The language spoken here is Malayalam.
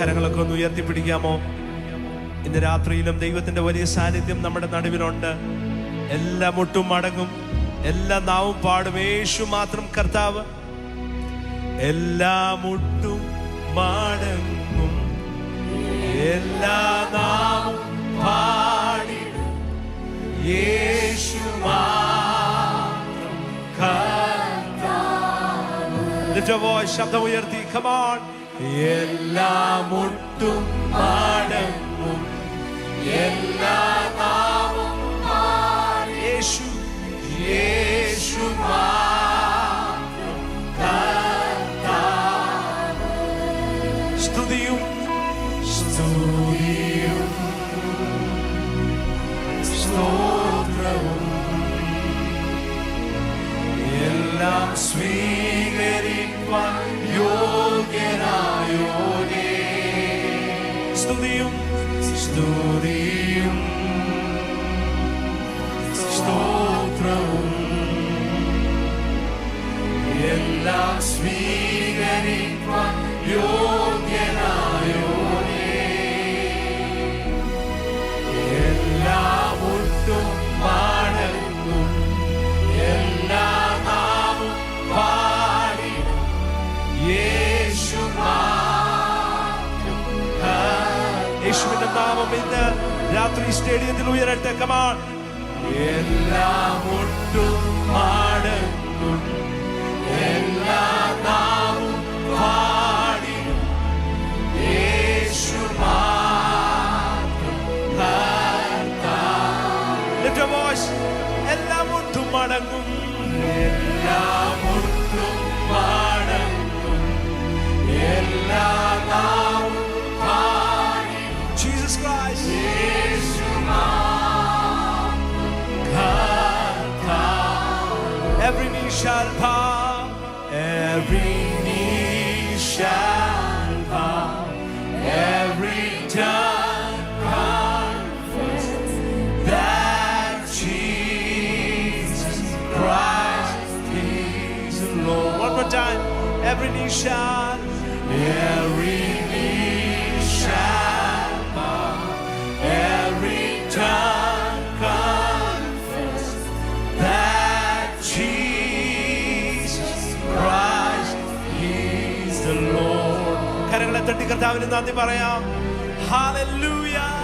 കരങ്ങളൊക്കെ ഒന്ന് ഉയർത്തിപ്പിടിക്കാമോ? ഇന്ന് രാത്രിയിലും ദൈവത്തിന്റെ വലിയ സാന്നിധ്യം നമ്മുടെ നടുവിലുണ്ട്. എല്ലാ മുട്ടും മടങ്ങും എല്ലാ നാവും പാടും. യേശു മാത്രം കർത്താവ്. എല്ലാ മുട്ടും മടങ്ങും. എല്ലാ നാവും പാടിടും. യേശു മാത്രം കർത്താവ്. ശബ്ദം ഉയർത്തി കമാൺ എല്ലാ മുട്ടും പാടങ്ങും. എല്ലാ പാടി. യേശു യേശു. സ്തുതിയും സ്തുതിയും. സ്തോത്രവും. എല്ലാം സ്വീകരിപ്പാൻ യോഗ്യനായോനേ സ്തുതിയും സ്തുതിയും സ്തോത്രവും എല്ലാം സ്വീകരിപ്പാൻ യോഗ്യനായോനേ യേശുവിന്റെ നാമം ഇന്ന് രാത്രി സ്റ്റേഡിയത്തിൽ ഉയരട്ടെ. കമാൺ എല്ലാം ഒട്ടും മടങ്ങും എല്ലാ നാവും പാടിടും യേശു voice. മുട്ടും മടങ്ങും. എല്ലാം shall bow, every knee shall bow, every tongue confess that Jesus Christ is Lord. One more time. Every knee shall, every knee കരങ്ങളെ തട്ടി കർത്താവിന് നന്ദി പറയാം Hallelujah.